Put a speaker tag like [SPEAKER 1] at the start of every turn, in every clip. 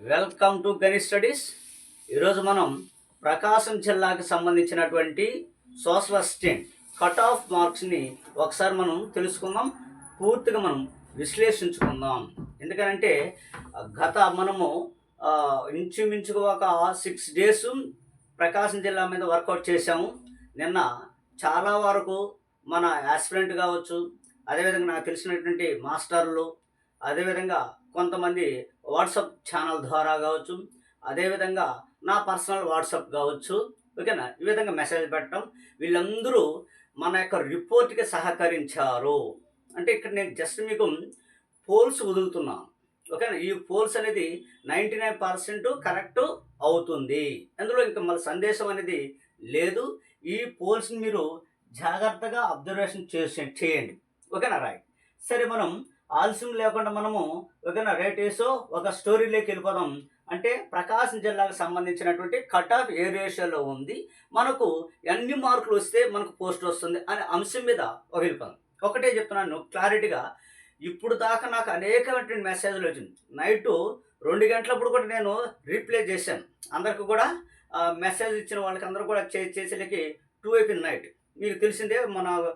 [SPEAKER 1] Welcome to Ganit studies. ఈరోజు మనం ప్రకాశం జిల్లాకి సంబంధించినటువంటి సోషల్ అసిస్టెంట్ కట్ ఆఫ్ మార్క్స్ని ఒకసారి మనం తెలుసుకుందాం. పూర్తిగా మనం విశ్లేషించుకుందాం. ఎందుకంటే గత మనము ఆ, ఇంచుమించుగా ఒక సిక్స్ డేస్ ప్రకాశం జిల్లా మీద వర్కౌట్ చేశాము. నిన్న చాలా వరకు మన యాస్పిరెంట్ కావచ్చు అదేవిధంగా నాకు తెలిసినటువంటి మాస్టర్లు అదేవిధంగా కొంతమంది వాట్సాప్ ఛానల్ ద్వారా కావచ్చు అదేవిధంగా నా పర్సనల్ వాట్సాప్ కావచ్చు ఓకేనా? ఈ విధంగా మెసేజ్ పెట్టడం. వీళ్ళందరూ మన యొక్క రిపోర్ట్కి సహకరించారు. అంటే ఇక్కడ నేను జస్ట్ మీకు పోల్స్ వదులుతున్నాను ఓకేనా? ఈ పోల్స్ అనేది నైంటీ నైన్ పర్సెంట్ కరెక్ట్ అవుతుంది. అందులో ఇంకా మళ్ళీ సందేశం అనేది లేదు. ఈ పోల్స్ని మీరు జాగ్రత్తగా అబ్జర్వేషన్ చేసే చేయండి. ఓకేనా? రైట్. సరే మనం ఆలస్యం లేకుండా మనము ఒక రేట్ ఒక స్టోరీలోకి వెళ్ళిపోదాం. అంటే ప్రకాశం జిల్లాకు సంబంధించినటువంటి కట్ ఆఫ్ ఏ రేషియోలో ఉంది. మనకు ఎన్ని మార్కులు వస్తే మనకు పోస్ట్ వస్తుంది అనే అంశం మీద ఒక వెళ్ళిపోదాం. ఒకటే చెప్తున్నాను క్లారిటీగా. ఇప్పుడు దాకా నాకు అనేకమైనటువంటి మెసేజ్లు వచ్చింది. నైట్ రెండు గంటలప్పుడు కూడా నేను రీప్లే చేశాను. అందరికి కూడా మెసేజ్ ఇచ్చిన వాళ్ళకి అందరూ కూడా చే చేసేలకి టూ అయిపోయింది నైట్. మీకు తెలిసిందే మన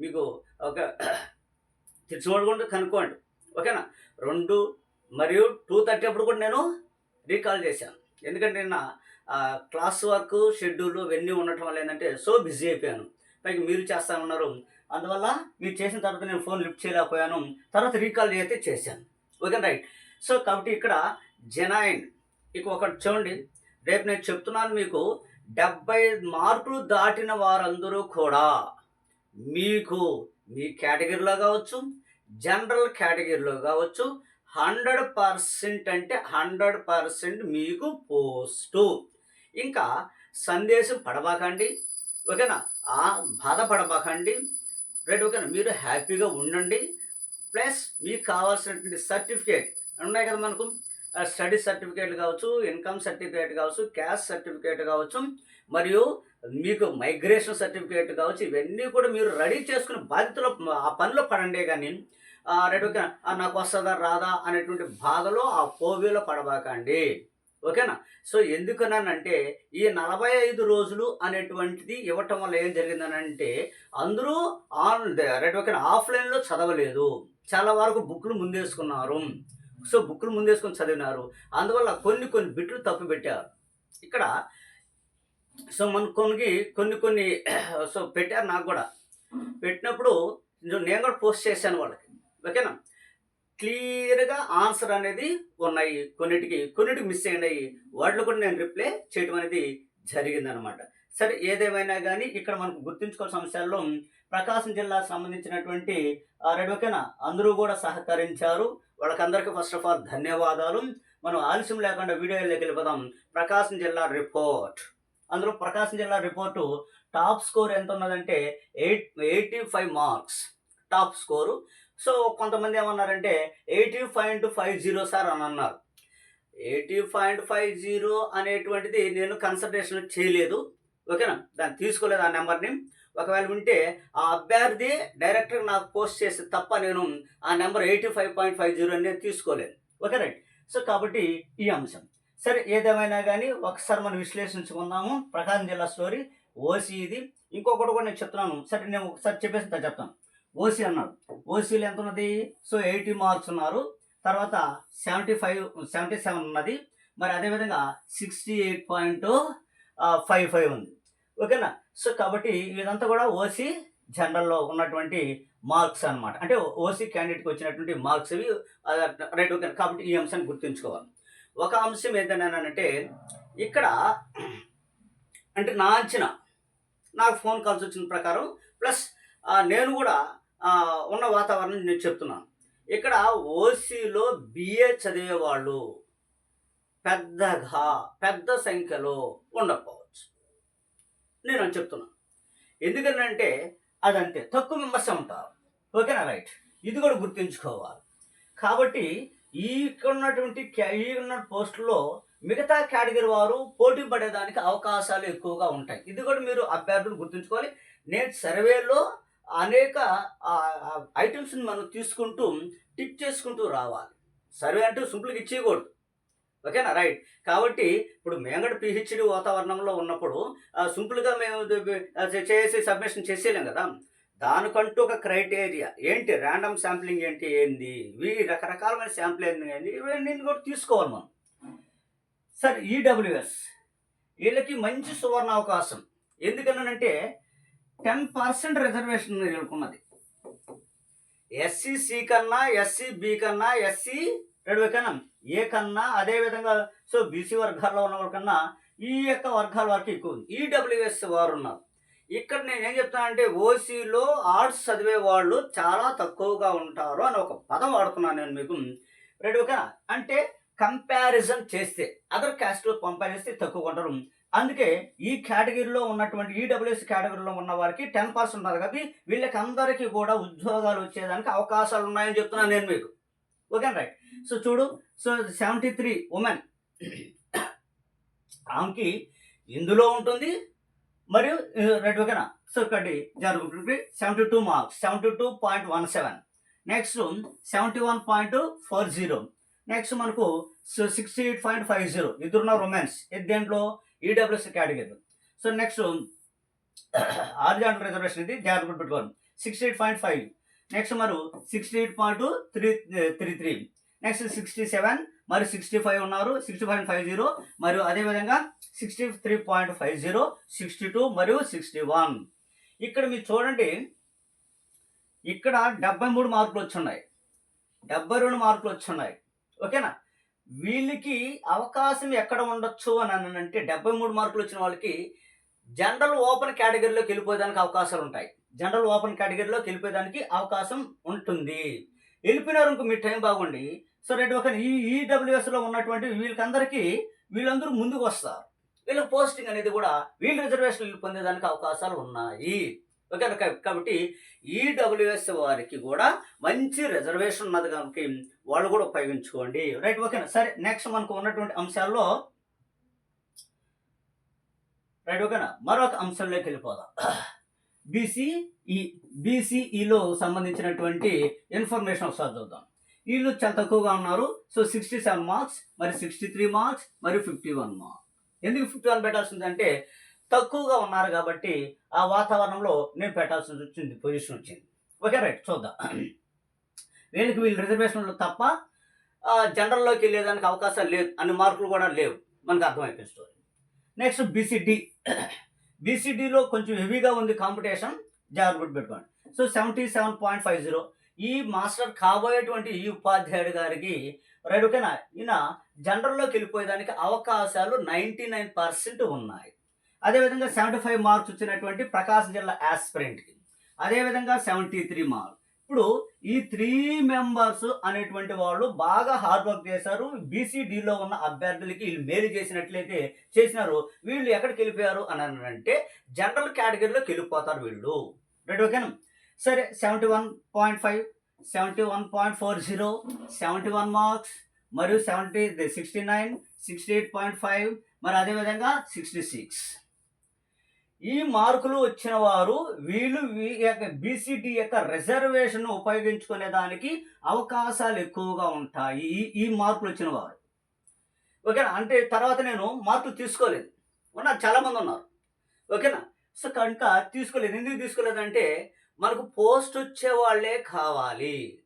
[SPEAKER 1] మీకు ఒక తెలిసిన కనుక్కోండి. ఓకేనా? రెండు మరియు టూ థర్టీ అప్పుడు కూడా నేను రీకాల్ చేశాను. ఎందుకంటే నిన్న క్లాస్ వర్క్ షెడ్యూల్ ఇవన్నీ ఉండటం వల్ల ఏంటంటే సో బిజీ అయిపోయాను. పైకి మీరు చేస్తా ఉన్నారు. అందువల్ల మీరు చేసిన తర్వాత నేను ఫోన్ లిఫ్ట్ చేయలేకపోయాను. తర్వాత రీకాల్ అయితే చేశాను. ఓకే రైట్ సో కాబట్టి ఇక్కడ జెనాయిన్ ఇక ఒకటి చూడండి. రేపు నేను చెప్తున్నాను మీకు డెబ్బై మార్కులు దాటిన వారందరూ కూడా మీకు మీ కేటగిరీలో కావచ్చు జనరల్ కేటగిరీలో కావచ్చు హండ్రెడ్ పర్సెంట్ అంటే హండ్రెడ్ పర్సెంట్ మీకు పోస్టు. ఇంకా సందేశం పడబాకండి ఓకేనా? ఆ బాధపడబాకండి రైట్ ఓకేనా? మీరు హ్యాపీగా ఉండండి ప్లస్ మీకు కావాల్సినటువంటి సర్టిఫికేట్ ఉన్నాయి కదా మనకు? స్టడీ సర్టిఫికేట్ కావచ్చు ఇన్కమ్ సర్టిఫికేట్ కావచ్చు క్యాష్ సర్టిఫికేట్ కావచ్చు మరియు మీకు మైగ్రేషన్ సర్టిఫికేట్ కావచ్చు ఇవన్నీ కూడా మీరు రెడీ చేసుకుని బాధ్యతలో ఆ పనిలో పడండి కానీ రైట్ ఓకే నాకు వస్తుందా రాదా అనేటువంటి బాధలో ఆ పోవీలో పడబాకండి. ఓకేనా? సో ఎందుకనంటే ఈ నలభై ఐదు రోజులు అనేటువంటిది ఇవ్వటం వల్ల ఏం జరిగిందనంటే అందరూ ఆన్ రైట్ ఓకే ఆఫ్లైన్లో చదవలేదు. చాలా వరకు బుక్లు ముందేసుకున్నారు. సో బుక్లు ముందేసుకొని చదివినారు. అందువల్ల కొన్ని కొన్ని బిట్లు తప్పు పెట్టారు. ఇక్కడ సో మన కొన్ని కొన్ని కొన్ని సో పెట్టారు నాకు కూడా. పెట్టినప్పుడు నేను కూడా పోస్ట్ చేశాను వాళ్ళకి. ఓకేనా? క్లియర్గా ఆన్సర్ అనేది ఉన్నాయి కొన్నిటికి. కొన్నిటికి మిస్ అయినాయి వాటిలో కూడా నేను రిప్లై చేయడం అనేది జరిగిందనమాట. సరే ఏదేమైనా కానీ ఇక్కడ మనకు గుర్తుంచుకోవాల్సిన అంశాల్లో ప్రకాశం జిల్లాకు సంబంధించినటువంటి ఆ, ఓకేనా? అందరూ కూడా సహకరించారు. వాళ్ళకందరికీ ఫస్ట్ ఆఫ్ ఆల్ ధన్యవాదాలు. మనం ఆలస్యం లేకుండా వీడియోలోకి వెళ్ళిపోదాం. ప్రకాశం జిల్లా రిపోర్ట్. అందులో ప్రకాశం జిల్లా రిపోర్టు టాప్ స్కోర్ ఎంత ఉన్నదంటే eight eighty five marks. Top score. So కొంతమంది ఏమన్నారంటే eighty point five zero sir అని అన్నారు. ఎయిటీ పాయింట్ ఫైవ్ జీరో అనేటువంటిది నేను కన్సల్టేషన్ చేయలేదు. ఓకేనా? దాన్ని తీసుకోలేదు ఆ నెంబర్ని. ఒకవేళ ఉంటే ఆ అభ్యర్థి డైరెక్ట్గా నాకు పోస్ట్ చేస్తే తప్ప నేను ఆ number eighty five point five zero అనేది తీసుకోలేదు. Okay right? సో కాబట్టి ఈ అంశం. సరే ఏదేమైనా కానీ ఒకసారి మనం విశ్లేషించుకుందాము. ప్రకాశం జిల్లా స్టోరీ ఓసీ ఇది. ఇంకొకటి కూడా నేను చెప్తున్నాను. సరే నేను ఒకసారి చెప్పేసి చెప్తాను. ఓసీ అన్నాడు. ఓసీలో ఎంత ఉన్నది? సో ఎయిటీ మార్క్స్ ఉన్నారు. తర్వాత సెవెంటీ ఫైవ్ సెవెంటీ సెవెన్ ఉన్నది. మరి అదేవిధంగా sixty eight point five five ఉంది. ఓకేనా? సో కాబట్టి ఇదంతా కూడా ఓసీ జనరల్లో ఉన్నటువంటి మార్క్స్ అనమాట అంటే ఓసీ క్యాండిడేట్కి వచ్చినటువంటి మార్క్స్ ఇవి రైట్ ఓకే కాబట్టి ఈ అంశాన్ని గుర్తుంచుకోవాలి. ఒక అంశం ఏంటంటే ఇక్కడ అంటే నా అంచనా నాకు ఫోన్ కాల్స్ వచ్చిన ప్రకారం ప్లస్ నేను కూడా ఉన్న వాతావరణం నేను చెప్తున్నాను. ఇక్కడ ఓసీలో బిఏ చదివేవాళ్ళు పెద్దగా పెద్ద సంఖ్యలో ఉండకపోవచ్చు నేను అని చెప్తున్నాను ఎందుకంటే అదంతే. తక్కువ మెంబర్స్ ఉంటారు. ఓకేనా? రైట్. ఇది కూడా గుర్తుంచుకోవాలి. కాబట్టి ఈ ఇక్కడ ఉన్నటువంటి ఈ ఉన్న పోస్టులో మిగతా కేటగిరీ వారు పోటీ పడేదానికి అవకాశాలు ఎక్కువగా ఉంటాయి. ఇది కూడా మీరు అభ్యర్థులు గుర్తుంచుకోవాలి. నేను సర్వేలో అనేక ఐటమ్స్ని మనం తీసుకుంటూ టిక్ చేసుకుంటూ రావాలి. సర్వే అంటే సింపుల్గా ఇచ్చేయకూడదు. ఓకేనా? రైట్. కాబట్టి ఇప్పుడు మేంగడ పిహెచ్డి వాతావరణంలో ఉన్నప్పుడు సింపుల్గా మేము చేసి సబ్మిషన్ చేసేయలేం కదా? దానికంటూ ఒక క్రైటీరియా. ఏంటి? ర్యాండమ్ శాంప్లింగ్ ఏంటి? ఏంది? ఇవి రకరకాలమైన శాంపుల్ ఏంది? ఏంది ఇవన్నీ కూడా తీసుకోవాలి మనం. సార్ ఈడబ్ల్యూఎస్ వీళ్ళకి మంచి సువర్ణ అవకాశం ఎందుకనంటే టెన్ పర్సెంట్ రిజర్వేషన్ వీళ్ళకున్నది. ఎస్సీ సి కన్నా ఎస్సీ బి కన్నా ఎస్సీ రెండు కన్నా. ఏ కన్నా అదే విధంగా సో బీసీ వర్గాల్లో ఉన్న వాళ్ళకన్నా ఈ యొక్క వర్గాల వరకు ఎక్కువ ఉంది. ఈడబ్ల్యూఎస్ వారు ఉన్నారు. ఇక్కడ నేను ఏం చెప్తానంటే ఓసీలో ఆర్ట్స్ చదివే వాళ్ళు చాలా తక్కువగా ఉంటారు అని ఒక పదం వాడుతున్నాను నేను మీకు. రెడీ ఓకేనా అంటే కంపారిజన్ చేస్తే అదర్ క్యాస్ట్లో కంపేర్ చేస్తే తక్కువ ఉంటారు. అందుకే ఈ కేటగిరీలో ఉన్నటువంటి ఈడబ్ల్యూఎస్ కేటగిరీలో ఉన్న వారికి టెన్ పర్సెంట్ ఉన్నారు కాబట్టి వీళ్ళకి అందరికీ కూడా ఉద్యోగాలు వచ్చేదానికి అవకాశాలు ఉన్నాయని చెప్తున్నాను నేను మీకు. ఓకే రైట్ సో చూడు సో సెవెంటీ త్రీ ఉమెన్. ఆమెకి ఇందులో ఉంటుంది మరియు రెడ్ ఓకేనా? సో ఒకటి జరుగుతుంది seventy two marks seventy two point one seven. Next seventy one point four zero. Next మనకు so sixty eight point five zero. ఇద్దరున్న రొమాన్స్ ఇది దేంట్లో? EWS category. సో నెక్స్ట్ ఆర్జాంట్ రిజర్వేషన్ ఇది జాగ్రత్త పెట్టుకోండి. Sixty eight point five. Next మరి sixty eight point three three three. Next sixty seven మరి సిక్స్టీ ఫైవ్ ఉన్నారు సిక్స్టీ పాయింట్ ఫైవ్ జీరో మరియు అదేవిధంగా sixty three point five zero sixty two మరియు సిక్స్టీ వన్. ఇక్కడ మీరు చూడండి ఇక్కడ డెబ్బై మూడు మార్కులు వచ్చున్నాయి. డెబ్బై రెండు మార్కులు వచ్చున్నాయి. ఓకేనా? వీళ్ళకి అవకాశం ఎక్కడ ఉండొచ్చు అని అనంటే డెబ్బై మూడు మార్కులు వచ్చిన వాళ్ళకి జనరల్ ఓపెన్ కేటగిరీలోకి వెళ్ళిపోయేదానికి అవకాశాలు ఉంటాయి. జనరల్ ఓపెన్ కేటగిరీలోకి వెళ్ళిపోయేదానికి అవకాశం ఉంటుంది. వెళ్ళిపోయినారు ఇంకో మీ టైం బాగుండి సో రెడ్ ఒక ఈ ఈడబ్ల్యూఎస్లో ఉన్నటువంటి వీళ్ళకందరికీ వీళ్ళందరూ ముందుకు వస్తారు. వీళ్ళ పోస్టింగ్ అనేది కూడా వీళ్ళు రిజర్వేషన్లు పొందేదానికి అవకాశాలు ఉన్నాయి. ఓకే కాబట్టి ఈడబ్ల్యూఎస్ వారికి కూడా మంచి రిజర్వేషన్ ఉన్నది కనుక వాళ్ళు కూడా ఉపయోగించుకోండి. రైట్ ఓకేనా సరే నెక్స్ట్ మనకు ఉన్నటువంటి అంశాల్లో రైట్ ఓకేనా మరొక అంశంలోకి వెళ్ళిపోదాం. బీసీఈ బీసీఈలో సంబంధించినటువంటి ఇన్ఫర్మేషన్ ఒకసారి చూద్దాం. వీళ్ళు చాలా తక్కువగా ఉన్నారు. సో సిక్స్టీ సెవెన్ మార్క్స్ మరి సిక్స్టీ త్రీ మార్క్స్ మరియు ఫిఫ్టీ వన్ మార్క్స్ ఎందుకు ఫిఫ్టీ వన్ పెట్టాల్సిందంటే తక్కువగా ఉన్నారు కాబట్టి ఆ వాతావరణంలో నేను పెట్టాల్సి వచ్చింది పొజిషన్ వచ్చింది. ఓకే రైట్ చూద్దాం. వీళ్ళకి వీళ్ళు రిజర్వేషన్లు తప్ప జనరల్లోకి వెళ్ళేదానికి అవకాశాలు లేదు అన్ని మార్కులు కూడా లేవు. మనకు అర్థమైపోయిన స్టోరీ నెక్స్ట్ బీసీడీ బీసీడీలో కొంచెం హెవీగా ఉంది కాంపిటీషన్ జాగ్రత్త పెట్టుకోండి so seventy seven point five zero ఈ మాస్టర్ కాబోయేటువంటి ఈ ఉపాధ్యాయుడు గారికి రైట్ ఓకేనా? ఈయన జనరల్లోకి వెళ్ళిపోయేదానికి అవకాశాలు నైంటీ నైన్ పర్సెంట్ ఉన్నాయి. అదేవిధంగా సెవెంటీ ఫైవ్ మార్క్స్ వచ్చినటువంటి ప్రకాశం జిల్లా యాస్పిరెంట్కి అదేవిధంగా సెవెంటీ త్రీ మార్క్స్. ఇప్పుడు ఈ త్రీ మెంబర్స్ అనేటువంటి వాళ్ళు బాగా హార్డ్ వర్క్ చేశారు. బీసీడీలో ఉన్న అభ్యర్థులకి వీళ్ళు మేలు చేసినట్లయితే చేసినారు. వీళ్ళు ఎక్కడికి వెళ్ళిపోయారు అని అంటే జనరల్ కేటగిరీలోకి వెళ్ళిపోతారు వీళ్ళు. రైట్ ఓకేనా? సరే seventy one point five seventy one point four zero seventy one marks మరియు seventy sixty nine sixty eight point five మరి అదేవిధంగా సిక్స్టీ సిక్స్ ఈ మార్కులు వచ్చిన వారు వీళ్ళు వీ యొక్క బీసీటీ యొక్క రిజర్వేషన్ ఉపయోగించుకునే దానికి అవకాశాలు ఎక్కువగా ఉంటాయి. ఈ ఈ మార్కులు వచ్చిన వారు. ఓకేనా? అంటే తర్వాత నేను మార్కులు తీసుకోలేదు. ఉన్నారు చాలామంది ఉన్నారు. ఓకేనా? సో కనుక తీసుకోలేదు. ఎందుకు తీసుకోలేదంటే మనకు పోస్ట్ వచ్చే వాళ్ళే కావాలి.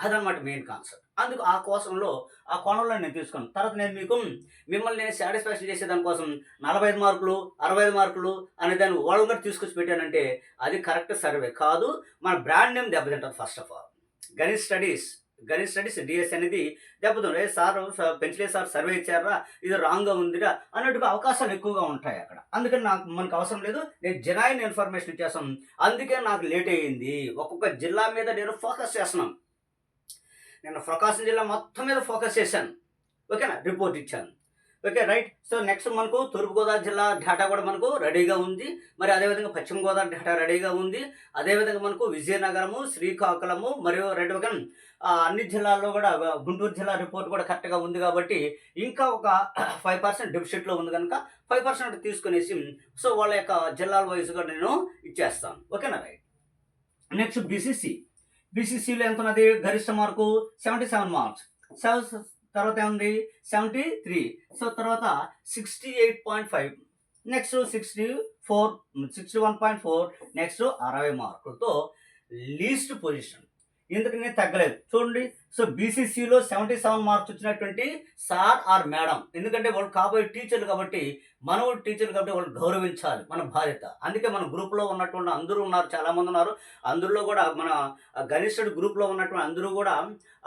[SPEAKER 1] అదనమాట మెయిన్ కాన్సెప్ట్ అందుకు ఆ కోసంలో ఆ కోణంలో నేను తీసుకున్నాను. తర్వాత నేను మీకు మిమ్మల్ని నేను సాటిస్ఫాక్షన్ చేసే దానికోసం నలభై ఐదు మార్కులు అరవై ఐదు మార్కులు అనే దాన్ని వాళ్ళు కూడా తీసుకొచ్చి పెట్టానంటే అది కరెక్ట్ సర్వే కాదు. మన బ్రాండ్ నేమ్ దెబ్బతింటుంది ఫస్ట్ ఆఫ్ ఆల్ గణిత్ స్టడీస్ గణేష్ స్టడీస్ డిఎస్ అనేది దెబ్బతుంది సార్ పెంచలే సార్ సర్వే ఇచ్చారా? ఇది రాంగ్గా ఉందిరా అన్నట్టుగా అవకాశాలు ఎక్కువగా ఉంటాయి అక్కడ. అందుకని నాకు మనకు అవసరం లేదు. నేను జెనాయిన్ ఇన్ఫర్మేషన్ ఇచ్చేస్తాను. అందుకే నాకు లేట్ అయ్యింది. ఒక్కొక్క జిల్లా మీద నేను ఫోకస్ చేస్తున్నాను. నేను ప్రకాశం జిల్లా మొత్తం మీద ఫోకస్ చేశాను. ఓకేనా? రిపోర్ట్ ఇచ్చాను. Okay right. సో నెక్స్ట్ మనకు తూర్పుగోదావరి జిల్లా డేటా కూడా మనకు రెడీగా ఉంది. మరి అదేవిధంగా పశ్చిమ గోదావరి డేటా రెడీగా ఉంది. అదేవిధంగా మనకు విజయనగరము శ్రీకాకుళము మరియు రెండు ఒక అన్ని జిల్లాల్లో కూడా గుంటూరు జిల్లా రిపోర్ట్ కూడా కరెక్ట్గా ఉంది కాబట్టి ఇంకా ఒక ఫైవ్ పర్సెంట్ డెఫిషిట్లో ఉంది కనుక ఫైవ్ పర్సెంట్ తీసుకునేసి సో వాళ్ళ యొక్క జిల్లాల వైజ్గా నేను ఇచ్చేస్తాను. ఓకేనా రైట్? నెక్స్ట్ బీసీసీ బీసీసీలో ఎంత ఉన్నది? గరిష్ట మార్కు సెవెంటీ సెవెన్ మార్క్స్ తర్వాత ఏముంది? సెవెంటీ త్రీ సో తర్వాత sixty eight point five next sixty four sixty one point four next అరవై మార్కులతో లీస్ట్ పొజిషన్ ఎందుకని తగ్గలేదు? చూడండి. సో బీసీసీలో సెవెంటీ సెవెన్ మార్క్స్ వచ్చినటువంటి సార్ ఆర్ మేడం. ఎందుకంటే వాళ్ళు కాబోయే టీచర్లు కాబట్టి మనం టీచర్లు కాబట్టి వాళ్ళు గౌరవించాలి మన బాధ్యత. అందుకే మన గ్రూప్లో ఉన్నటువంటి అందరూ ఉన్నారు చాలామంది ఉన్నారు. అందులో కూడా మన గనిష్ఠుడు గ్రూప్లో ఉన్నటువంటి అందరూ కూడా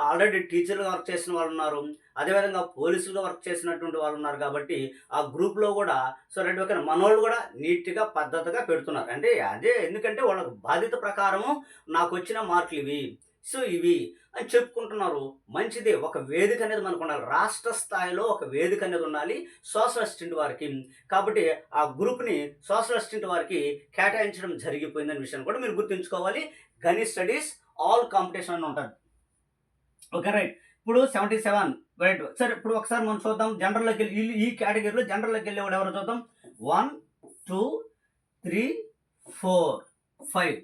[SPEAKER 1] ఆల్రెడీ టీచర్లు వర్క్ చేసిన వాళ్ళు ఉన్నారు. అదేవిధంగా పోలీసులుగా వర్క్ చేసినటువంటి వాళ్ళు ఉన్నారు కాబట్టి ఆ గ్రూప్లో కూడా సో రెండు ఒక మనోళ్ళు కూడా నీట్గా పద్ధతిగా పెడుతున్నారు. అంటే అదే ఎందుకంటే వాళ్ళ బాధ్యత ప్రకారము నాకు వచ్చిన మార్కులు ఇవి. సో ఇవి అని చెప్పుకుంటున్నారు. మంచిదే. ఒక వేదిక అనేది మనకు ఉండాలి రాష్ట్ర స్థాయిలో ఒక వేదిక అనేది ఉండాలి సోషల్ అసిస్టెంట్ వారికి. కాబట్టి ఆ గ్రూప్ని సోషల్ అసిస్టెంట్ వారికి కేటాయించడం జరిగిపోయిందనే విషయం కూడా మీరు గుర్తుంచుకోవాలి. గని స్టడీస్ ఆల్ కాంపిటీషన్ అని ఉంటుంది. Okay right. ఇప్పుడు సెవెంటీ సెవెన్ రైట్. సరే ఇప్పుడు ఒకసారి మనం చూద్దాం. జనరల్లోకి వెళ్ళి ఈ- కేటగిరీలో జనరల్లోకి వెళ్ళేవాడు ఎవరు చూద్దాం. One two three four five.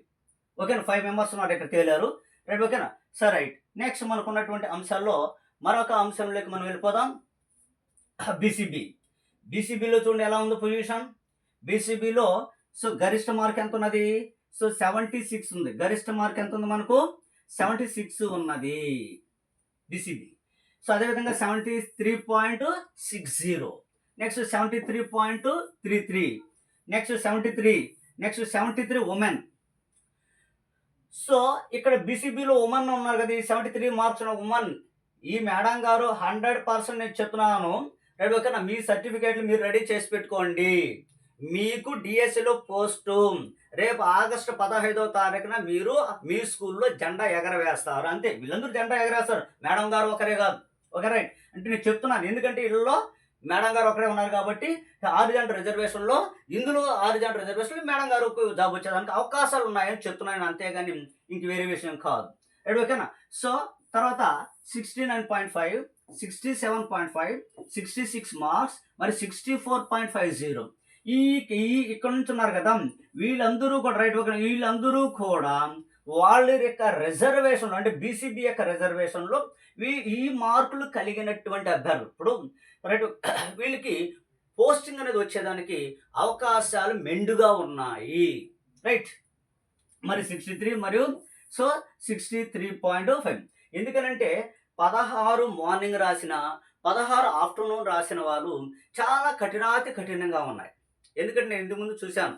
[SPEAKER 1] Okay five members ఉన్నారు ఇక్కడ తేలారు. రైట్ ఓకేనా సరే రైట్ నెక్స్ట్ మనకు ఉన్నటువంటి అంశాల్లో మరొక అంశంలోకి మనం వెళ్ళిపోదాం. బీసీబీ బీసీబీలో చూడండి ఎలా ఉంది పొజిషన్ బీసీబీలో సో గరిష్ట మార్క్ ఎంత ఉన్నది సో సెవెంటీ సిక్స్ ఉంది. గరిష్ట మార్క్ ఎంత ఉంది మనకు? సెవెంటీ సిక్స్ ఉన్నది. బీసీబీ సో అదేవిధంగా seventy three point six zero next seventy three point three three next seventy three next seventy three women so ఇక్కడ బీసీబీలో ఉమెన్ ఉన్నారు కదా ఈ సెవెంటీ త్రీ మార్క్స్ ఉన్న ఉమెన్. ఈ మేడం గారు హండ్రెడ్ పర్సెంట్ నేను చెప్తున్నాను. రెడీ ఓకేనా? మీ సర్టిఫికేట్లు మీరు రెడీ చేసి పెట్టుకోండి. మీకు డిఎస్సిలో పోస్టు. రేపు ఆగస్టు పదహైదో తారీఖున మీరు మీ స్కూల్లో జెండా ఎగరవేస్తారు. అంతే. వీళ్ళందరూ జెండా ఎగరేస్తారు. మేడం గారు ఒకరే కాదు. Okay right. అంటే నేను చెప్తున్నాను. ఎందుకంటే వీళ్ళలో మేడం గారు ఒకరే ఉన్నారు కాబట్టి ఆరు జంట రిజర్వేషన్లో ఇందులో ఆరు జంట రిజర్వేషన్లో మేడం గారు జాబ్ వచ్చేదానికి అవకాశాలు ఉన్నాయని చెప్తున్నాను అంతేగాని ఇంక వేరే విషయం కాదు. రైట్ ఓకేనా సో తర్వాత sixty nine point five sixty seven point five sixty six marks మరి sixty four point five zero ఈ ఈ ఇక్కడ నుంచి ఉన్నారు కదా వీళ్ళందరూ కూడా రైట్ ఓకే వీళ్ళందరూ కూడా వాళ్ళ యొక్క రిజర్వేషన్ అంటే బీసీబీ యొక్క రిజర్వేషన్లో వీ ఈ మార్కులు కలిగినటువంటి అభ్యర్థులు. ఇప్పుడు రైట్ వీళ్ళకి పోస్టింగ్ అనేది వచ్చేదానికి అవకాశాలు మెండుగా ఉన్నాయి. రైట్ మరి సిక్స్టీ త్రీ మరియు so sixty three point five ఎందుకనంటే పదహారు మార్నింగ్ రాసిన పదహారు ఆఫ్టర్నూన్ రాసిన వాళ్ళు చాలా కఠినాతి కఠినంగా ఉన్నాయి. ఎందుకంటే నేను ఇంతకుముందు చూశాను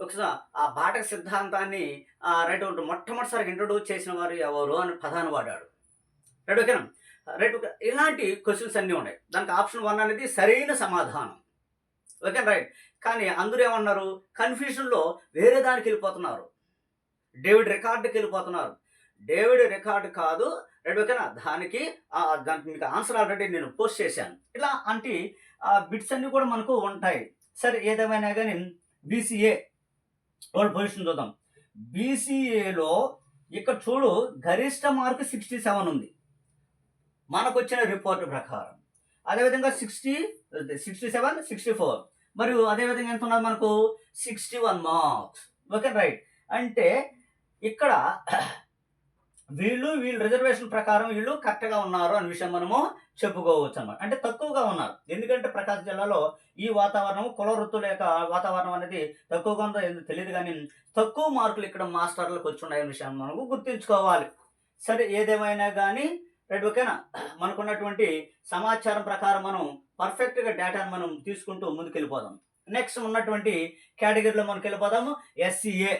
[SPEAKER 1] ఒకసారి ఆ బాటక సిద్ధాంతాన్ని ఆ, రైట్ ఒకటి మొట్టమొదటిసారి ఇంట్రొడ్యూస్ చేసిన వారు ఎవరు అని ప్రధాన వాడాడు. రైట్ ఓకేనా? Right okay. ఇలాంటి క్వశ్చన్స్ అన్నీ ఉన్నాయి. దానికి ఆప్షన్ వన్ అనేది సరైన సమాధానం. Okay right. కానీ అందరూ ఏమన్నారు? కన్ఫ్యూషన్లో వేరే దానికి వెళ్ళిపోతున్నారు. డేవిడ్ రికార్డుకి వెళ్ళిపోతున్నారు. డేవిడ్ రికార్డు కాదు. రైట్ ఓకేనా? దానికి దానికి మీకు ఆన్సర్ ఆల్రెడీ నేను పోస్ట్ చేశాను. ఇలా అంటే బిట్స్ అన్నీ కూడా మనకు ఉంటాయి. సరే ఏదేమైనా కానీ బీసీఏ వాళ్ళ పొజిషన్ చూద్దాం. బీసీఏలో ఇక్కడ చూడు గరిష్ట మార్క్ సిక్స్టీ సెవెన్ ఉంది. మనకు వచ్చిన రిపోర్ట్ ప్రకారం. అదేవిధంగా sixty sixty seven sixty four మరియు అదేవిధంగా ఎంత ఉన్నది మనకు? Sixty one marks okay right అంటే ఇక్కడ వీళ్ళు వీళ్ళు రిజర్వేషన్ ప్రకారం వీళ్ళు కరెక్ట్గా ఉన్నారు అనే విషయం మనము చెప్పుకోవచ్చు అనమాట అంటే తక్కువగా ఉన్నారు. ఎందుకంటే ప్రకాశం జిల్లాలో ఈ వాతావరణం కుల వృత్తుల యొక్క వాతావరణం అనేది తక్కువగా ఉందో ఏదో తెలియదు కానీ తక్కువ మార్కులు ఇక్కడ మాస్టర్లకు వచ్చి విషయాన్ని విషయం మనకు గుర్తుంచుకోవాలి. సరే ఏదేమైనా కానీ రైట్ ఓకేనా? మనకున్నటువంటి సమాచారం ప్రకారం మనం పర్ఫెక్ట్గా డేటాను మనం తీసుకుంటూ ముందుకెళ్ళిపోదాం. నెక్స్ట్ ఉన్నటువంటి కేటగిరీలో మనకి వెళ్ళిపోదాము ఎస్సీఏ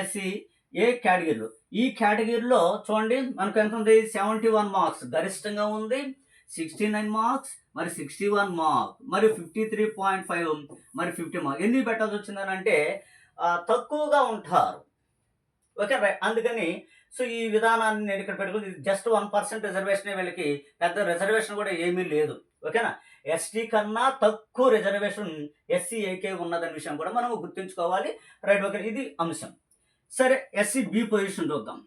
[SPEAKER 1] ఎస్సీ ఏ కేటగిరీలో? ఈ కేటగిరీలో చూడండి మనకు ఎంత ఉంది? Seventy one marks. గరిష్టంగా ఉంది. Sixty nine marks. మరి సిక్స్టీ వన్ మార్క్. మరి ఫిఫ్టీ త్రీ పాయింట్ ఫైవ్. మరి ఫిఫ్టీ మార్క్. ఎందుకు పెట్టాల్సి వచ్చిందని అంటే తక్కువగా ఉంటారు. ఓకే అందుకని సో ఈ విధానాన్ని నేను ఇక్కడ పెట్టుకుని జస్ట్ వన్ పర్సెంట్ రిజర్వేషన్ వీళ్ళకి పెద్ద రిజర్వేషన్ కూడా ఏమీ లేదు. ఓకేనా? ఎస్టీ కన్నా తక్కువ రిజర్వేషన్ ఎస్సీ ఏకే ఉన్నదనే విషయం కూడా మనం గుర్తుంచుకోవాలి. Right okay. ఇది అంశం. సరే ఎస్సీ బి పొజిషన్ చూద్దాం.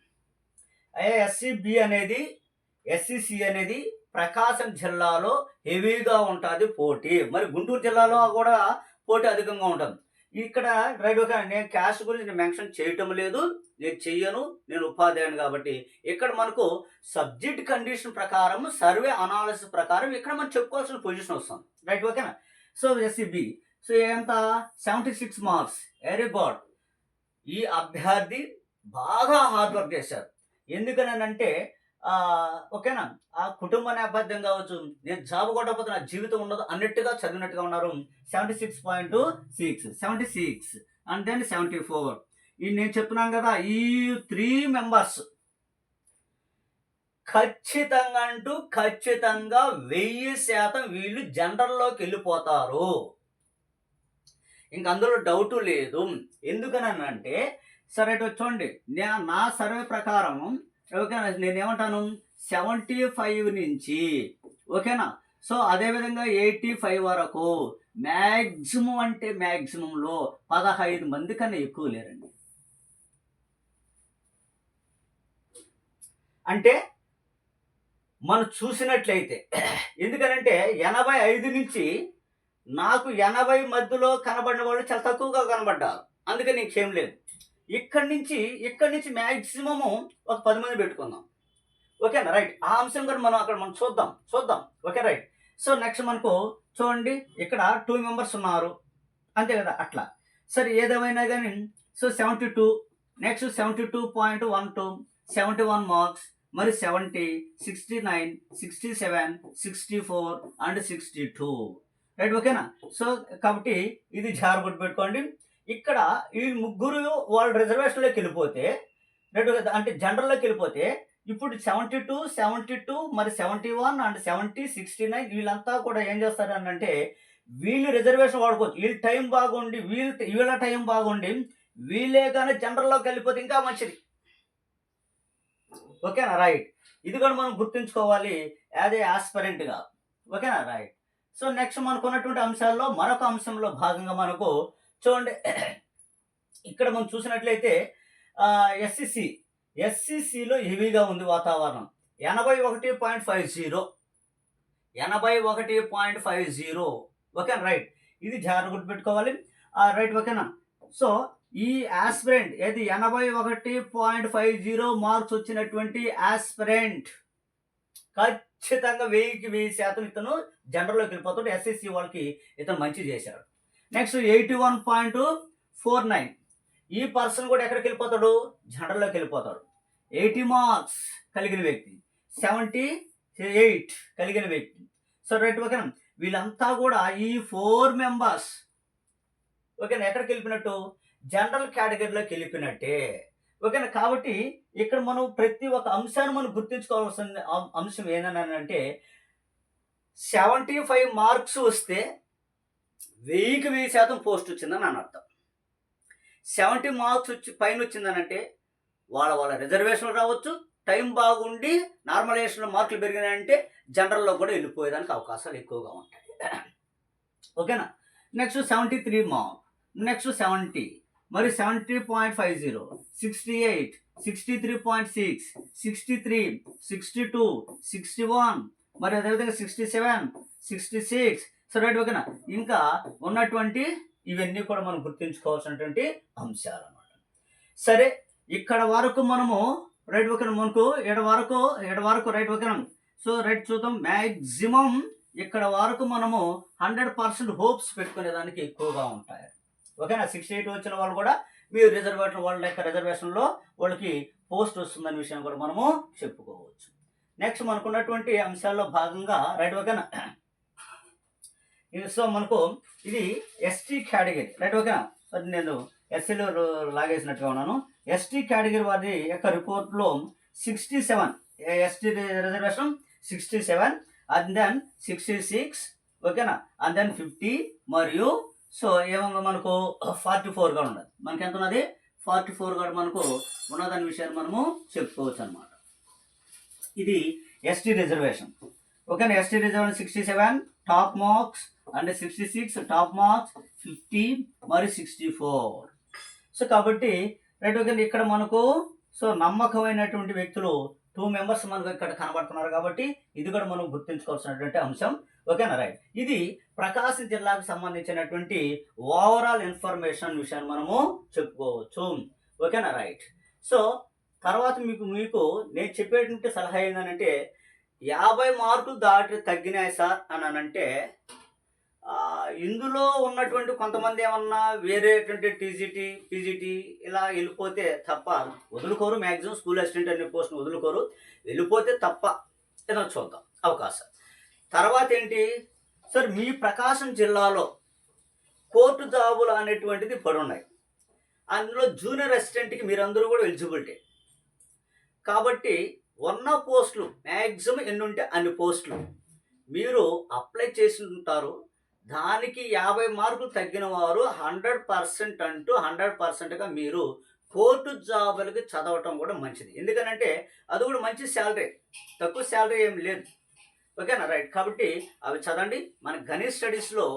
[SPEAKER 1] అయ్యా ఎస్సీ బి అనేది ఎస్సీసీ అనేది ప్రకాశం జిల్లాలో హెవీగా ఉంటుంది పోటీ. మరి గుంటూరు జిల్లాలో కూడా పోటీ అధికంగా ఉంటుంది. ఇక్కడ రైట్ ఒక నేను క్యాష్ గురించి నేను మెన్షన్ చేయటం లేదు నేను చెయ్యను నేను ఉపాధ్యాయుని కాబట్టి. ఇక్కడ మనకు సబ్జెక్ట్ కండిషన్ ప్రకారం సర్వే అనాలిసిస్ ప్రకారం ఇక్కడ మనం చెప్పుకోవాల్సిన పొజిషన్ వస్తుంది రైట్ ఓకేనా? సో ఎస్సీబీ సో ఎంత? Seventy six marks very good ఈ అభ్యర్థి బాగా హార్డ్ వర్క్ చేశారు. ఎందుకనంటే ఓకేనా? ఆ కుటుంబ నేపథ్యం కావచ్చు నేను జాబ్ కొట్టకపోతే నా జీవితం ఉండదు అన్నట్టుగా చదివినట్టుగా ఉన్నారు. Seventy six point six seventy six and then seventy four ఈ నేను చెప్తున్నాను కదా ఈ త్రీ మెంబర్స్ ఖచ్చితంగా అంటూ ఖచ్చితంగా వెయ్యి శాతం వీళ్ళు జనరల్లోకి వెళ్ళిపోతారు. ఇంక అందులో డౌట్ లేదు. ఎందుకని అంటే సరే చూడండి. నే- నా సర్వే ప్రకారం ఓకేనా నేను ఏమంటాను సెవెంటీ ఫైవ్ నుంచి ఓకేనా? సో అదేవిధంగా ఎయిటీ ఫైవ్ వరకు మ్యాక్సిమం అంటే మ్యాక్సిమంలో పదహైదు మంది కన్నా ఎక్కువ లేరండి. అంటే మనం చూసినట్లయితే ఎందుకనంటే ఎనభై ఐదు నుంచి నాకు ఎనభై మధ్యలో కనబడిన వాళ్ళు చాలా తక్కువగా కనబడ్డారు. అందుకే నీకు ఏం లేదు. ఇక్కడి నుంచి ఇక్కడి నుంచి మ్యాక్సిమము ఒక పది మంది పెట్టుకుందాం. ఓకేనా? రైట్ ఆ అంశం కూడా మనం అక్కడ మనం చూద్దాం. చూద్దాం. ఓకే రైట్ సో నెక్స్ట్ మనకు చూడండి. ఇక్కడ టూ మెంబర్స్ ఉన్నారు. అంతే కదా? అట్లా. సరే ఏదేమైనా కానీ so seventy two next seventy two point one two seventy one marks మరి seventy sixty nine sixty seven sixty four and sixty two right ఓకేనా? సో కాబట్టి ఇది జాగ్రత్త పెట్టుకోండి. ఇక్కడ ఈ ముగ్గురు వాళ్ళు రిజర్వేషన్లోకి వెళ్ళిపోతే రైట్ ఓకే అంటే జనరల్లోకి వెళ్ళిపోతే ఇప్పుడు సెవెంటీ టూ సెవెంటీ టూ మరి seventy one and seventy sixty nine వీళ్ళంతా కూడా ఏం చేస్తారు అని అంటే వీళ్ళు రిజర్వేషన్ వాడుకోవచ్చు. వీళ్ళ టైం బాగుండి వీళ్ళ వీళ్ళ టైం బాగుండి వీళ్ళే కానీ జనరల్లోకి వెళ్ళిపోతే ఇంకా మంచిది. ఓకేనా? రైట్. ఇది కూడా మనం గుర్తుంచుకోవాలి యాజ్ ఏ ఆస్పరెంట్గా. ఓకేనా? రైట్. సో నెక్స్ట్ మనకున్నటువంటి అంశాల్లో మరొక అంశంలో భాగంగా మనకు చూడండి ఇక్కడ మనం చూసినట్లయితే ఎస్సిసి ఎస్సిసిలో హెవీగా ఉంది వాతావరణం. ఎనభై ఒకటి పాయింట్ ఫైవ్ జీరో. ఎనభై ఒకటి point five zero. Okay right. ఇది జాగ్రత్త గుర్తుపెట్టుకోవాలి. రైట్ ఓకేనా? సో ఈ ఆస్పిరెంట్ ఏది? ఎనభై ఒకటి పాయింట్ ఫైవ్ జీరో మార్క్స్ వచ్చినటువంటి ఆస్పిరెంట్ ఖచ్చితంగా ఖచ్చితంగా వెయ్యికి వెయ్యి శాతం ఇతను జనరల్లోకి వెళ్ళిపోతాడు ఎస్ఎస్సి వాళ్ళకి ఇతను మంచి చేశాడు. Next eighty one point four nine ఈ పర్సన్ కూడా ఎక్కడికి వెళ్ళిపోతాడు? జనరల్లోకి వెళ్ళిపోతాడు. ఎయిటీ మార్క్స్ కలిగిన వ్యక్తి. సెవెంటీ ఎయిట్ కలిగిన వ్యక్తి. సో రైట్ ఓకేనా వీళ్ళంతా కూడా ఈ ఫోర్ మెంబర్స్ ఓకేనా ఎక్కడికి వెళ్ళిపోయినట్టు? జనరల్ కేటగిరీలోకి వెళ్ళిపోయినట్టే. ఓకేనా? కాబట్టి ఇక్కడ మనం ప్రతి ఒక్క అంశాన్ని మనం గుర్తుంచుకోవాల్సిన అంశం ఏంటని అంటే సెవెంటీ ఫైవ్ మార్క్స్ వస్తే వెయ్యికి వెయ్యి శాతం పోస్ట్ వచ్చిందని అని అర్థం. సెవెంటీ మార్క్స్ వచ్చి పైన వచ్చిందనంటే వాళ్ళ వాళ్ళ రిజర్వేషన్లు రావచ్చు టైం బాగుండి నార్మలైజేషన్ మార్కులు పెరిగినాయంటే జనరల్లో కూడా వెళ్ళిపోయేదానికి అవకాశాలు ఎక్కువగా ఉంటాయి. ఓకేనా? Next seventy three mark next seventy. మరి seventy point five zero sixty eight sixty three point six sixty three sixty two sixty one మరి అదేవిధంగా sixty seven sixty six so right ఓకేనా? ఇంకా ఉన్నటువంటి ఇవన్నీ కూడా మనం గుర్తుంచుకోవాల్సినటువంటి అంశాలు అన్నమాట సరే ఇక్కడ వరకు మనము రైట్ ఓకేనా మనకు ఎడ వరకు ఎడ వరకు రైట్ ఓకేనా? సో రైట్ చూద్దాం. మ్యాక్సిమం ఇక్కడ వరకు మనము హండ్రెడ్ పర్సెంట్ హోప్స్ పెట్టుకునేదానికి ఎక్కువగా ఉంటాయి. ఓకేనా? సిక్స్టీ ఎయిట్ వచ్చిన వాళ్ళు కూడా మీరు రిజర్వేషన్ వాళ్ళ యొక్క రిజర్వేషన్లో వాళ్ళకి పోస్ట్ వస్తుందనే విషయం కూడా మనము చెప్పుకోవచ్చు. నెక్స్ట్ మనకున్నటువంటి అంశాల్లో భాగంగా రైట్ ఓకేనా? ఇది సో మనకు ఇది ఎస్టీ కేటగిరీ రైట్ ఓకేనా? అది నేను ఎస్సీలో లాగేసినట్టుగా ఉన్నాను. ఎస్టీ కేటగిరీ వారి యొక్క రిపోర్ట్లో sixty seven ST reservation sixty seven and then sixty six ఓకేనా? అండ్ దెన్ ఫిఫ్టీ మరియు సో ఏమన్నా మనకు? ఫార్టీ ఫోర్ కూడా ఉన్నది. మనకి ఎంత ఉన్నది ఫార్టీ ఫోర్ కూడా మనకు ఉన్నదాని విషయాన్ని మనము చెప్పుకోవచ్చు అనమాట ఇది ఎస్టీ రిజర్వేషన్. ఓకేనా? ST reservation sixty seven top marks and sixty six top marks fifty మరి సిక్స్టీ ఫోర్. సో కాబట్టి రైట్ ఓకే ఇక్కడ మనకు సో నమ్మకమైనటువంటి వ్యక్తులు టూ మెంబర్స్ మనకు ఇక్కడ కనబడుతున్నారు కాబట్టి ఇది కూడా మనం గుర్తుంచుకోవాల్సినటువంటి అంశం. ఓకేనా? రైట్. ఇది ప్రకాశం జిల్లాకు సంబంధించినటువంటి ఓవరాల్ ఇన్ఫర్మేషన్ విషయాన్ని మనము చెప్పుకోవచ్చు. ఓకేనా? రైట్. సో తర్వాత మీకు మీకు నేను చెప్పేటువంటి సలహా ఏంటంటే యాభై మార్కులు దాటి తగ్గినాయి సార్ అని అనంటే ఇందులో ఉన్నటువంటి కొంతమంది ఏమన్నా వేరేటువంటి టీజీటీ పీజీటీ ఇలా వెళ్ళిపోతే తప్ప వదులుకోరు. మ్యాక్సిమం స్కూల్ అసిస్టెంట్ అనే పోస్ట్ వదులుకోరు. వెళ్ళిపోతే తప్ప. ఏదో చూద్దాం. అవకాశం. తర్వాత ఏంటి సార్ మీ ప్రకాశం జిల్లాలో కోర్టు జాబులు అనేటువంటిది పడి ఉన్నాయి అందులో జూనియర్ అసిస్టెంట్కి మీరందరూ కూడా ఎలిజిబిలిటీ. కాబట్టి ఉన్న పోస్టులు మ్యాక్సిమం ఎన్ని ఉంటే అన్ని పోస్టులు. మీరు అప్లై చేసి ఉంటారు దానికి యాభై మార్కులు తగ్గిన వారు హండ్రెడ్ పర్సెంట్ అంటూ హండ్రెడ్ పర్సెంట్గా మీరు కోర్టు జాబులకి చదవటం కూడా మంచిది. ఎందుకనంటే అది కూడా మంచి శాలరీ. తక్కువ శాలరీ ఏం లేదు. ఓకేనా? రైట్. కాబట్టి అవి చదవండి. మన గణేష్ స్టడీస్లో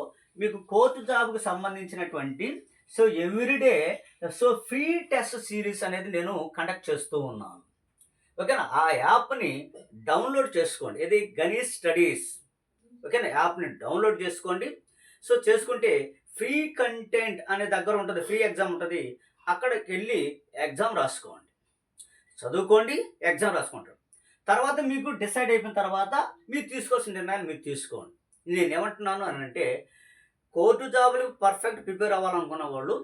[SPEAKER 1] మీకు కోర్టు జాబ్కి సంబంధించినటువంటి so everyday so free test series అనేది నేను కండక్ట్ చేస్తూ ఉన్నాను. ఓకేనా? ఆ యాప్ని డౌన్లోడ్ చేసుకోండి. ఇది గణేష్ స్టడీస్. ఓకేనా? యాప్ని డౌన్లోడ్ చేసుకోండి. సో చేసుకుంటే ఫ్రీ కంటెంట్ అనే దగ్గర ఉంటుంది ఫ్రీ ఎగ్జామ్ ఉంటుంది. అక్కడికి వెళ్ళి ఎగ్జామ్ రాసుకోండి. చదువుకోండి ఎగ్జామ్ రాసుకుంటారు. తర్వాత మీకు డిసైడ్ అయిపోయిన తర్వాత మీరు తీసుకోవాల్సిన నిర్ణయాలు మీరు తీసుకోండి. నేను ఏమంటున్నాను అని అంటే కోర్టు జాబులకు పర్ఫెక్ట్ ప్రిపేర్ అవ్వాలనుకున్న వాళ్ళు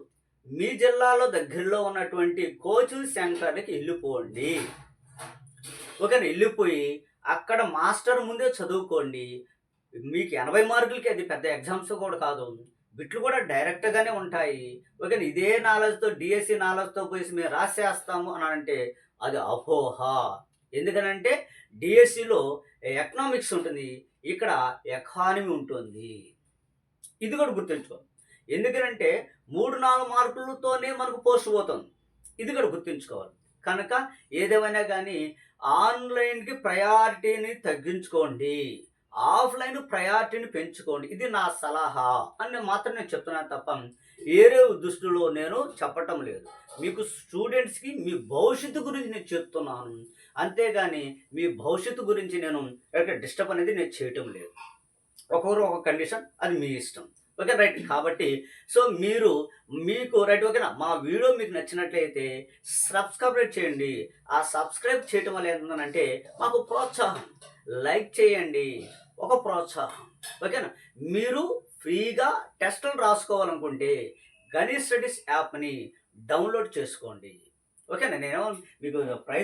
[SPEAKER 1] మీ జిల్లాలో దగ్గరలో ఉన్నటువంటి కోచింగ్ సెంటర్లకి వెళ్ళిపోండి. ఓకేనా వెళ్ళిపోయి అక్కడ మాస్టర్ ముందే చదువుకోండి. మీకు ఎనభై మార్కులకి అది పెద్ద ఎగ్జామ్స్ కూడా కాదు. బిట్లు కూడా డైరెక్ట్గానే ఉంటాయి. ఓకేనా ఇదే నాలెడ్జ్తో డిఎస్సి నాలెడ్జ్తో పోయి మేము రాసేస్తాము అని అంటే అది అపోహ. ఎందుకనంటే డిఎస్సిలో ఎకనామిక్స్ ఉంటుంది. ఇక్కడ ఎకానమీ ఉంటుంది. ఇది కూడా గుర్తుంచుకో. ఎందుకనంటే మూడు నాలుగు మార్కులతోనే మనకు పోస్ట్ పోతుంది. ఇది కూడా గుర్తుంచుకోవాలి. కనుక ఏదేమైనా కానీ ఆన్లైన్కి ప్రయారిటీని తగ్గించుకోండి. ఆఫ్లైన్ ప్రయారిటీని పెంచుకోండి. ఇది నా సలహా అని మాత్రం నేను చెప్తున్నాను తప్ప వేరే దృష్టిలో నేను చెప్పటం లేదు. మీకు స్టూడెంట్స్కి మీ భవిష్యత్తు గురించి నేను చెప్తున్నాను. అంతేగాని మీ భవిష్యత్తు గురించి నేను ఇక్కడ డిస్టర్బ్ అనేది నేను చేయటం లేదు. ఒక్కొక్కరు ఒక కండిషన్ అది మీ ఇష్టం. Okay right. కాబట్టి సో మీరు మీకు రైట్ ఓకేనా? మా వీడియో మీకు నచ్చినట్లయితే సబ్స్క్రైబ్ చేయండి. ఆ సబ్స్క్రైబ్ చేయటం వల్ల ఏంటంటే మాకు ప్రోత్సాహం. లైక్ చేయండి. ఒక ప్రోత్సాహం. ఓకేనా? మీరు ఫ్రీగా టెస్టులు రాసుకోవాలనుకుంటే గణేష్ స్టడీస్ యాప్ని డౌన్లోడ్ చేసుకోండి. ఓకేనా? నేను మీకు ప్రైజ్